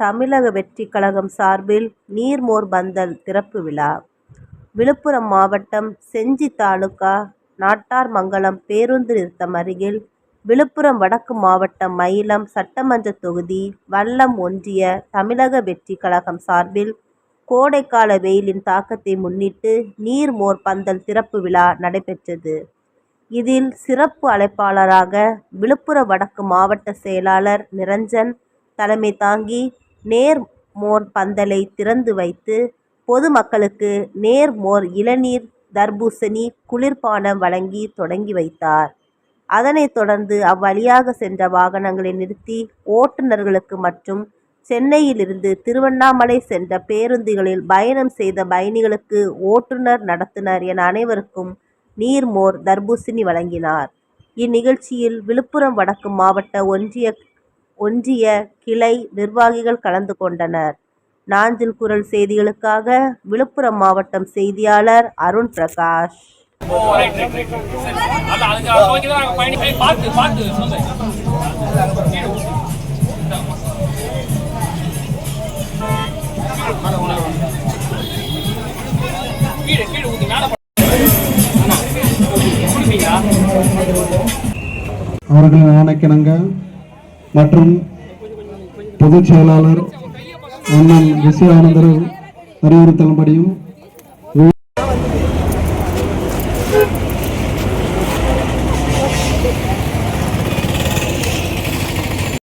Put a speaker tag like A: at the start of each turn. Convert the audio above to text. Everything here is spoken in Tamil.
A: தமிழக வெற்றி கழகம் சார்பில் நீர்மோர் பந்தல் திறப்பு விழா. விழுப்புரம் மாவட்டம் செஞ்சி தாலுகா நாட்டார்மங்கலம் பேருந்து நிறுத்தம் அருகில் விழுப்புரம் வடக்கு மாவட்டம் மயிலம் சட்டமன்ற தொகுதி வல்லம் ஒன்றிய தமிழக வெற்றி கழகம் சார்பில் கோடைக்கால வெயிலின் தாக்கத்தை முன்னிட்டு நீர்மோர் பந்தல் திறப்பு விழா நடைபெற்றது. இதில் சிறப்பு அழைப்பாளராக விழுப்புரம் வடக்கு மாவட்ட செயலாளர் நிரஞ்சன் தலைமை தாங்கி நேர்மோர் பந்தலை திறந்து வைத்து பொதுமக்களுக்கு நேர்மோர் இளநீர் தர்பூசணி குளிர்பானம் வழங்கி தொடங்கி வைத்தார். அதனைத் தொடர்ந்து அவ்வழியாக சென்ற வாகனங்களை நிறுத்தி ஓட்டுநர்களுக்கு மற்றும் சென்னையிலிருந்து திருவண்ணாமலை சென்ற பேருந்துகளில் பயணம் செய்த பயணிகளுக்கு ஓட்டுநர் நடத்துனர் என அனைவருக்கும் நீர்மோர் தர்பூசணி வழங்கினார். இந்நிகழ்ச்சியில் விழுப்புரம் வடக்கு மாவட்ட ஒன்றிய ஒன்றிய கிளை நிர்வாகிகள் கலந்து கொண்டனர். நாஞ்சில் குரல் செய்திகளுக்காக விழுப்புரம் மாவட்டம் செய்தியாளர் அருண் பிரகாஷ்.
B: அவர்களின் ஆணைக்கிணங்க மற்றும் பொதுச் செயலாளர் அண்ணன் விசயானந்தர் அறிவுறுத்தலும்படியும்